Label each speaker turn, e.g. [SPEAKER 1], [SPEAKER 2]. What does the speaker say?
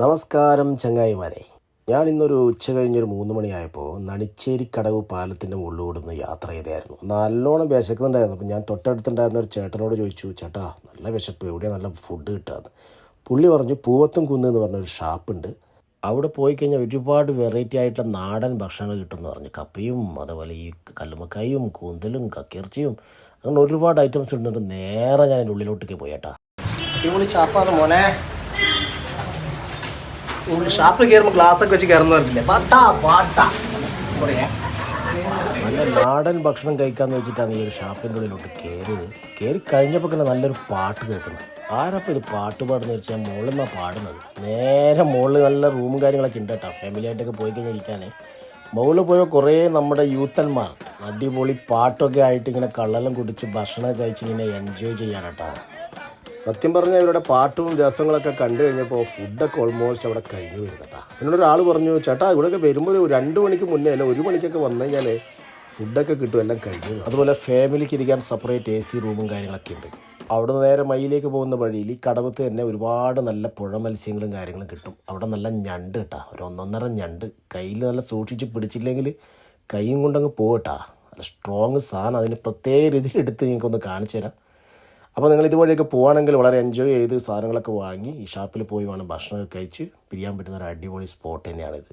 [SPEAKER 1] നമസ്കാരം ചങ്ങായിമാരെ. ഞാൻ ഇന്നൊരു ഉച്ച കഴിഞ്ഞൊരു മൂന്ന് മണിയായപ്പോൾ നണിച്ചേരിക്കടവ് പാലത്തിന്റെ മുകളിലൂടെ ഒന്ന് യാത്ര ചെയ്തായിരുന്നു നല്ലോണം വിശക്കുന്നുണ്ടായിരുന്നു. അപ്പോൾ ഞാൻ തൊട്ടടുത്തുണ്ടായിരുന്ന ഒരു ചേട്ടനോട് ചോദിച്ചു ചേട്ടാ നല്ല വിശപ്പ്. എവിടെയാണ് നല്ല ഫുഡ് കിട്ടാന്ന്? പുള്ളി പറഞ്ഞു പൂവത്തും കുന്ന് എന്ന് പറഞ്ഞൊരു ഷാപ്പുണ്ട് അവിടെ പോയി കഴിഞ്ഞാൽ ഒരുപാട് വെറൈറ്റി ആയിട്ടുള്ള നാടൻ ഭക്ഷണങ്ങൾ കിട്ടുമെന്ന് പറഞ്ഞു. കപ്പയും അതുപോലെ ഈ കല്ലുമക്കായും കൂന്തലും കക്കിറച്ചിയും അങ്ങനെ ഒരുപാട് ഐറ്റംസ് ഉണ്ടെന്ന് നേരെ ഞാൻ അതിന്റെ ഉള്ളിലോട്ടേക്ക് പോയേട്ടാ അടിപൊളി ഷാപ്പാണ് മോനെ. ഷാപ്പിൽ കയറുമ്പോൾ ഗ്ലാസ് വെച്ച് കയറുന്ന പറഞ്ഞില്ലേ പാട്ടാ പാട്ടാ നല്ല നാടൻ ഭക്ഷണം കഴിക്കാന്ന് വെച്ചിട്ടാണ് ഈ ഒരു ഷാപ്പിന്റെ ഉള്ളിലോട്ട് കയറിയത്. കയറി കഴിഞ്ഞപ്പോൾ തന്നെ നല്ലൊരു പാട്ട് കേൾക്കുന്നത് ആരപ്പോൾ ഇത് പാട്ട് പാടുന്ന വെച്ചാൽ മുകളിൽ നിന്നാണ് പാടുന്നത്? നേരെ മുകളിൽ നല്ല റൂമും കാര്യങ്ങളൊക്കെ ഉണ്ട് കേട്ടോ. ഫാമിലി ആയിട്ടൊക്കെ പോയി കഴിഞ്ഞാൽ ഇരിക്കാനേ. മുകളിൽ പോയ കുറേ നമ്മുടെ യൂത്തന്മാർ അടിപൊളി പാട്ടൊക്കെ ആയിട്ട് ഇങ്ങനെ കള്ളെല്ലാം കുടിച്ച് ഭക്ഷണം കഴിച്ച് ഇങ്ങനെ എൻജോയ് ചെയ്യാൻ സത്യം പറഞ്ഞാൽ ഇവരുടെ പാട്ടും രസങ്ങളൊക്കെ കണ്ടു കഴിഞ്ഞപ്പോൾ ഫുഡൊക്കെ ഓൾമോസ്റ്റ് അവിടെ കഴിഞ്ഞു വരുന്നട്ടാ എന്നോട് ഒരാൾ പറഞ്ഞു ചേട്ടാ ഇവിടെയൊക്കെ വരുമ്പോൾ ഒരു രണ്ട് മണിക്ക് മുന്നേ അല്ല ഒരു മണിക്കൊക്കെ വന്നു കഴിഞ്ഞാൽ ഫുഡൊക്കെ കിട്ടും എല്ലാം കഴിഞ്ഞു അതുപോലെ ഫാമിലിക്ക് ഇരിക്കാൻ സെപ്പറേറ്റ് എ സി റൂമും കാര്യങ്ങളൊക്കെ ഉണ്ട്. അവിടെ നിന്ന് നേരെ മയിലേക്ക് പോകുന്ന വഴിയിൽ ഈ കടവത്ത് തന്നെ ഒരുപാട് നല്ല പുഴ മത്സ്യങ്ങളും കാര്യങ്ങളും കിട്ടും. അവിടെ നല്ല ഞണ്ട് കേട്ടാ ഒരു ഒന്നൊന്നര ഞണ്ട്. കയ്യിൽ നല്ല സൂക്ഷിച്ച് പിടിച്ചില്ലെങ്കിൽ കൈയും കൊണ്ടങ്ങ് പോകട്ടാ നല്ല സ്ട്രോങ് സാധനം അതിന് പ്രത്യേക രീതിയിൽ എടുത്ത് നിങ്ങൾക്കൊന്ന് കാണിച്ചു തരാം. അപ്പോൾ നിങ്ങൾ ഇതുവഴിയൊക്കെ പോവുകയാണെങ്കിൽ വളരെ എൻജോയ് ചെയ്ത് സാധനങ്ങളൊക്കെ വാങ്ങി ഈ ഷാപ്പിൽ പോയി വേണം ഭക്ഷണമൊക്കെ കഴിച്ച് പിരിയാൻ പറ്റുന്ന ഒരു അടിപൊളി സ്പോട്ട് തന്നെയാണിത്.